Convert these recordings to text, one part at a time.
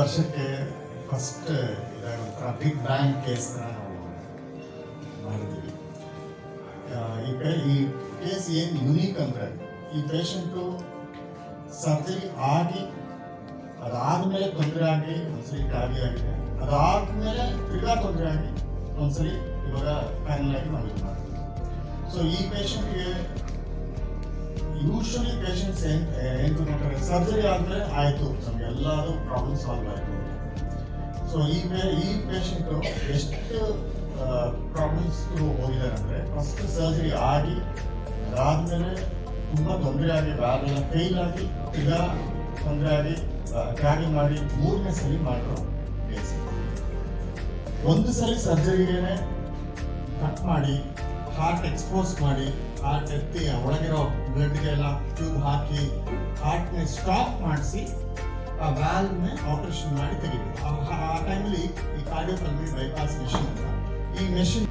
First ಒಂಥರ big bang case ಥರ ನಾವು ಮಾಡಿದ್ದೀವಿ ಆ, ಈ ಕಡೆ ಈ ಕೇಸ್ ಏನು ಯುನೀಕ್ ಅಂದರೆ ಈ ಪೇಷಂಟು ಸರ್ಜರಿ ಆಗಿ ಅದಾದ್ಮೇಲೆ ತೊಂದರೆ ಆಗಿ ಒಂದ್ಸಲಿ ಖಾಲಿ ಆಗಿದೆ ಅದಾದ್ಮೇಲೆ ತಿರ್ಗಾ ತೊಂದರೆ ಆಗಿ ಒಂದ್ಸಲಿ ಇವಾಗ ಫೈನಲ್ ಆಗಿ ನಾವು ಇದು ಮಾಡ್ತೀವಿ ಸೊ ಈ ಪೇಷಂಟ್ಗೆ ಯೂಶಲಿ ಪೇಷಂಟ್ಸ್ ಏನ್ ಏನ್ ಸರ್ಜರಿ ಆದ್ರೆ ಆಯಿತು. ನಮ್ಗೆ ಎಲ್ಲಾರು ಪ್ರಾಬ್ಲಮ್ ಸಾಲ್ವ್ ಆಯ್ತು. ಸೊ ಈ ಈ ಪೇಷಂಟ್ ಎಷ್ಟು ಪ್ರಾಬ್ಲಮ್ಸ್ ಹೋಗಿದ್ದಾರೆ ಅಂದ್ರೆ ಫಸ್ಟ್ ಸರ್ಜರಿ ಆಗಿ ಅದಾದ್ಮೇಲೆ ತುಂಬ ತೊಂದರೆ ಆಗಿ ವ್ಯಾಲೆಲ್ಲ ಫೇಲ್ ಆಗಿ ಈಗ ತೊಂದರೆ ಆಗಿ ಕ್ಯಾರಿ ಮಾಡಿ ಮೂರನೇ ಸರಿ ಮಾಡಿರೋ ಒಂದು ಸರಿ ಸರ್ಜರಿಗೇನೆ ಕಟ್ ಮಾಡಿ ಹಾರ್ಟ್ ಎಕ್ಸ್ಪೋಸ್ ಮಾಡಿ ಹಾರ್ಟ್ ಎತ್ತಿ ಒಳಗಿರೋ ಬ್ಲಡ್ಗೆಲ್ಲ ಟ್ಯೂಬ್ ಹಾಕಿ ಹಾರ್ಟ್ನ ಸ್ಟಾಪ್ ಮಾಡಿಸಿ ಆ ವ್ಯಾಲ್ವ್ನ ಆಪರೇಷನ್ ಮಾಡಿ ತೆಗಿಬೇಕು. ಆ- ಟೈಮಲ್ಲಿ ಈ ಕಾರ್ಡಿಯೋಪಲ್ಮಿ ಬೈಪಾಸ್ ಮೆಷಿನ್ ಅಂತ. ಈ ಮೆಷಿನ್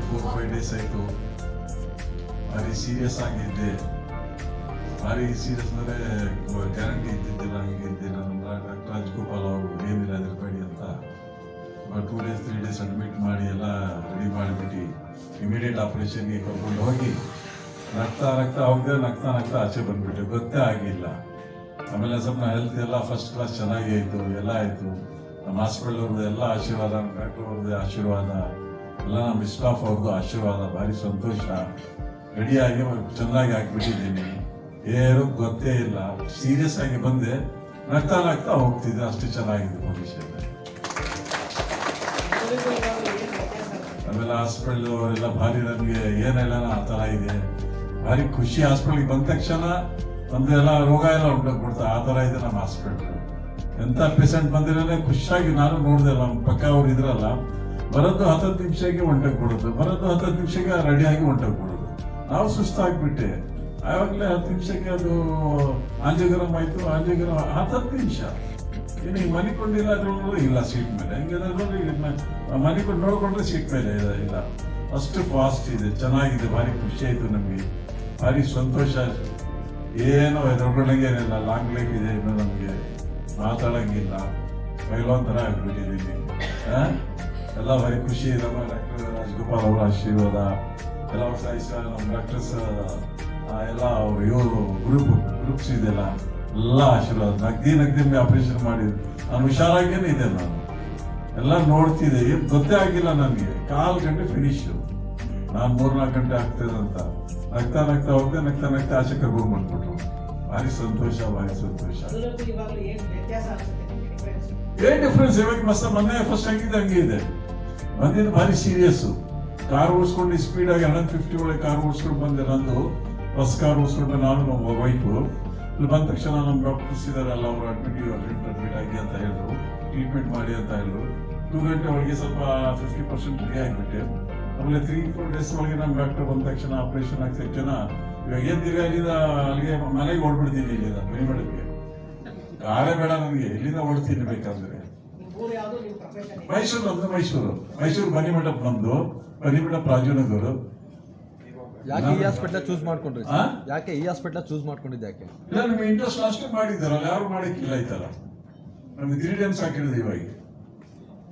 ಫೋರ್ ಫೈವ್ ಡೇಸ್ ಆಯಿತು. ಭಾರಿ ಸೀರಿಯಸ್ ಆಗಿದ್ದೆ. ಭಾರಿ ಸೀರಿಯಸ್ ಅಂದರೆ ಗ್ಯಾರಂಟಿ ಇದ್ದಿದ್ದಿಲ್ಲ ಹಂಗಿದ್ದೆ ನಮ್ಮ ಡಾಕ್ಟರ್ ಅವರು ಏನಿಲ್ಲ, ಅದ್ರ ಅಂತ two days three days admit ಮಾಡಿ ಎಲ್ಲ ರೆಡಿ ಮಾಡಿಬಿಟ್ಟು ಇಮಿಡಿಯೇಟ್ ಆಪರೇಷನ್ಗೆ ಕರ್ಕೊಂಡು ಹೋಗಿ ರಕ್ತ ರಕ್ತ ಹೋಗದೆ ರಕ್ತ ನಗ್ತ ಆಚೆ ಬಂದ್ಬಿಟ್ಟು. ಗೊತ್ತೇ ಆಗಿಲ್ಲ. ಆಮೇಲೆ ಸ್ವಲ್ಪ ಹೆಲ್ತ್ ಎಲ್ಲ ಫಸ್ಟ್ ಕ್ಲಾಸ್ ಚೆನ್ನಾಗಿ ಆಯಿತು ಎಲ್ಲ ಆಯಿತು. ನಮ್ಮ ಹಾಸ್ಪಿಟಲ್ ಅವ್ರದ್ದು ಎಲ್ಲ ಆಶೀರ್ವಾದ, ನಮ್ಮ ಡಾಕ್ಟರ್ ಅವ್ರದ್ದು ಆಶೀರ್ವಾದ. ಎಲ್ಲ ನಮ್ಮ ಸ್ಟಾಫ್ ಅವ್ರದ್ದು ಆಶೀರ್ವಾದ, ಭಾರಿ ಸಂತೋಷ. ರೆಡಿಯಾಗಿ ಚೆನ್ನಾಗಿ ಹಾಕ್ಬಿಟ್ಟಿದ್ದೀನಿ ಏನು ಗೊತ್ತೇ ಇಲ್ಲ. ಸೀರಿಯಸ್ ಆಗಿ ಬಂದೆ. ನಗ್ತಾ ನಗ್ತಾ ಹೋಗ್ತಿದ್ದೆ. ಅಷ್ಟು ಚೆನ್ನಾಗಿದೆ ಭವಿಷ್ಯ ಆಮೇಲೆ ಹಾಸ್ಪಿಟಲ್ ಅವರೆಲ್ಲ ಭಾರಿ ನನಗೆ ಏನೆಲ್ಲ ಆ ಥರ ಇದೆ. ಭಾರಿ ಖುಷಿ ಹಾಸ್ಪಿಟಲ್ಗೆ ಬಂದ ತಕ್ಷಣ ಎಲ್ಲ ರೋಗ ಎಲ್ಲ ಉಂಟಾಗ್ಬಿಡ್ತಾ. ಆ ಥರ ಇದೆ ನಮ್ಮ ಹಾಸ್ಪಿಟಲ್. ಎಂಥ ಪೇಷಂಟ್ ಬಂದಿರಲ್ಲ ಖುಷಿಯಾಗಿ ನಾನು ನೋಡಿದೆ ನಮ್ಮ ಪಕ್ಕ ಅವ್ರು ಇದ್ರಲ್ಲ. ಬರೋದು ಹತ್ತತ್ತು ನಿಮಿಷಕ್ಕೆ ಹೊಂಟೋಗ್ಬಿಡೋದು ಬರೋದು ಹತ್ತತ್ತು ನಿಮಿಷಕ್ಕೆ ರೆಡಿಯಾಗಿ ಕೊಡೋದು ನಾವು ಸುಸ್ತಾಗ್ಬಿಟ್ಟೆ. ಆವಾಗಲೇ ಹತ್ತು ನಿಮಿಷಕ್ಕೆ ಅದು ಆಂಜಿಗ್ರಾಮ್ ಆಯ್ತು ಆಂಜಿಗ್ರಾಮ್ ಹತ್ತತ್ತು ನಿಮಿಷ. ಮನಿಕೊಂಡಿಲ್ಲ ಅದ್ರೊಳಗೆ ಇಲ್ಲ ಸೀಟ್ ಮೇಲೆ. ಹಿಂಗೆ ನೋಡಿ ಮನಿಕೊಂಡು ನೋಡ್ಕೊಂಡ್ರೆ ಸೀಟ್ ಮೇಲೆ ಇಲ್ಲ. ಅಷ್ಟು ಫಾಸ್ಟ್ ಇದೆ, ಚೆನ್ನಾಗಿದೆ, ಭಾರಿ ಖುಷಿ ಆಯಿತು ನಮಗೆ. ಭಾರಿ ಸಂತೋಷ. ಏನೋ ಎದುರುಗಳಂಗೆ ಏನಿಲ್ಲ ಲಾಂಗ್ ಲೈಕ್ ಇದೆ ಇನ್ನು ನಮಗೆ. ಮಾತಾಡೋಂಗಿಲ್ಲ. ಬೈಲೊಂಥರ ಥರ ಆಗ್ಬಿಟ್ಟಿದ್ದೀವಿ? ಎಲ್ಲ ಭಾರಿ ಖುಷಿ ಇದೆ. ಡಾಕ್ಟರ್ ರಾಜಗೋಪಾಲ್ ಅವರ ಆಶೀರ್ವಾದ. ಎಲ್ಲ ಸಾಯಿಸ ನಮ್ಮ ಡಾಕ್ಟರ್ಸ್ ಎಲ್ಲ ಇವರು ಗ್ರೂಪ್ ಗ್ರೂಪ್ಸ್ ಇದೆಲ್ಲ. ಎಲ್ಲ ಆಶೀರ್ವಾದ. ನಗ್ದಿ ನಗ್ದಿ ಆಪರೇಷನ್ ಮಾಡಿದ್ರು ನಾನು ಹುಷಾರಾಗೇನೆ ಇದೆ ನಾನು. ಎಲ್ಲ ನೋಡ್ತಿದ್ದೆ. ಏನು ಗೊತ್ತೇ ಆಗಿಲ್ಲ ನನಗೆ. ಕಾಲು ಗಂಟೆ ಫಿನಿಶು ನಾನು ಮೂರ್ನಾಲ್ಕು ಗಂಟೆ ಆಗ್ತದೆ ಅಂತ. ನಗ್ತಾ ನಗ್ತಾ ಹೋಗ್ದೆ ನಗ್ತಾ ನಗ್ತಾ ಆಚೆ ಕರ್ಕೊಂಡು ಬಂದ್ಬಿಟ್ರು. ಭಾರಿ ಸಂತೋಷ ಭಾರಿ ಸಂತೋಷ. ಏನು ಡಿಫ್ರೆನ್ಸ್ ಇವಾಗ ಮಸ್ತ ಮೊನ್ನೆ ಫಸ್ಟ್ ಆಗಿದೆ ಹಂಗೆ ಇದೆ. ಬಂದಿದ್ದು ಭಾರಿ ಸೀರಿಯಸ್ ಕಾರ್ ಓಡಿಸ್ಕೊಂಡು ಸ್ಪೀಡ್ ಆಗಿ ಹಂಡ್ರೆಡ್ ಫಿಫ್ಟಿ ಒಳಗೆ ಕಾರ್ ಓಡಿಸ್ಕೊಂಡು ಬಂದೆ ನಂದು. ಬಸ್ ಕಾರ್ ಓಡಿಸ್ಕೊಂಡು ನಾನು ನಮ್ಮ ವೈಫು ಇಲ್ಲಿ ಬಂದ ತಕ್ಷಣ ನಮ್ಮ ಡಾಕ್ಟರ್ಸ್ ಇದಾರಲ್ಲ ಅವರು ಅಡ್ಮಿಟ್ ಅಡ್ಮಿಟ್ ಅಡ್ಮಿಟ್ ಆಗಿ ಅಂತ ಹೇಳಿದ್ರು. ಟ್ರೀಟ್ಮೆಂಟ್ ಮಾಡಿ ಅಂತ ಹೇಳಿದ್ರು. ಟೂ ಗಂಟೆ ಒಳಗೆ ಸ್ವಲ್ಪ ಫಿಫ್ಟಿ ಪರ್ಸೆಂಟ್ ಫ್ರೀ ಆಗಿಬಿಟ್ಟೆ. ಆಮೇಲೆ ತ್ರೀ ಫೋರ್ ಡೇಸ್ ಒಳಗೆ ನಮ್ಮ ಡಾಕ್ಟರ್ ಬಂದ ತಕ್ಷಣ ಆಪರೇಷನ್ ಆಗ್ತಾ ಜನ ಇವಾಗ ಏನ್ ತಿರ್ಗಾ ಇಲ್ಲಿಂದ ಅಲ್ಲಿಗೆ ಮನೆಗೆ ಹೊಡ್ಬಿಡ್ತೀನಿ ಇಲ್ಲಿಂದ ಮಾಡಿದ್ವಿ ಕಾರೇ ಬೇಡ ನನಗೆ ಇಲ್ಲಿಂದ ಓಡ್ತೀನಿ ಬೇಕಂದ್ರೆ. ಮೈಸೂರು ನಮ್ದು ಮೈಸೂರು. ಮೈಸೂರು ಬನ್ನಿ ಮಂಟಪ ನಮ್ದು ಬನ್ನಿ ಮಂಟಪ ರಾಜನಗರು ಯಾಕೆ ಈ ಹಾಸ್ಪಿಟ್ಲ್ ಚೂಸ್ ಮಾಡ್ಕೊಂಡ್ರಿ? ಆ? ಯಾಕೆ ಈ ಹಾಸ್ಪಿಟ್ಲ್ ಚೂಸ್ ಮಾಡ್ಕೊಂಡಿದ್ದು ಯಾಕೆ? ಇಲ್ಲ ನಿಮ್ಮ ಇಂಟ್ರೆಸ್ಟ್ ಅಷ್ಟೇ ಮಾಡಿದ್ದಾರಲ್ಲ ಯಾರು ಮಾಡಿಕ್ಕಿಲ್ಲ ಈ ಥರ ನಮ್ಗೆ ತ್ರೀ ಟೈಮ್ಸ್ ಹಾಕಿರೋದು ಇವಾಗ.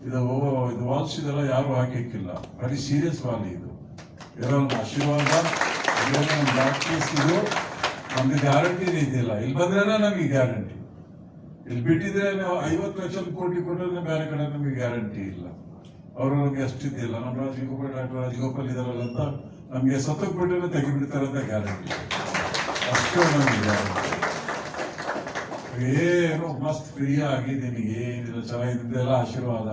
ಇದು ಓ- ಇದು ವಾಲ್ಸ್ ಇದೆಲ್ಲ ಯಾರು ಹಾಕಿಕ್ಕಿಲ್ಲ. ಬರೀ ಸೀರಿಯಸ್ ವಾಲ್ ಇದು. ನಮ್ಮ ಆಶೀರ್ವಾದ ಡಾಕ್ಟರ್ಸ್ ಇದು. ನಮಗೆ ಗ್ಯಾರಂಟಿ ಇದೆಯಲ್ಲ ಇಲ್ಲಿ ಬಂದ್ರೆ ನಮಗೆ ಗ್ಯಾರಂಟಿ ಇಲ್ಲಿ ಬಿಟ್ಟಿದ್ರೆ ನಾವು ಐವತ್ತು ಲಕ್ಷ ಕೋಟಿ ಕೊಟ್ಟರೆ ಬೇರೆ ಕಡೆ ನಮಗೆ ಗ್ಯಾರಂಟಿ ಇಲ್ಲ. ಅವರು ನಮಗೆ ಅಷ್ಟಿದ್ದಿಲ್ಲ ನಮ್ಮ ರಾಜಗೋಪಾಲ್ ಡಾಕ್ಟರ್ ರಾಜಗೋಪಾಲ್ ಇದಾರಲ್ಲ ಅಂತ ನಮಗೆ ಸತ್ತಕ್ಕೆ ಬಿಟ್ಟರೆ ತೆಗಿಬಿಡ್ತಾರೆ ಅಂತ ಗ್ಯಾರಂಟಿ ಅಷ್ಟು ನಮಗೆ ಏನು ಮಸ್ತ್ ಫ್ರೀ ಆಗಿದ್ದೀನಿ, ಏನಿಲ್ಲ ಆಶೀರ್ವಾದ ಎಲ್ಲ ಆಶೀರ್ವಾದ.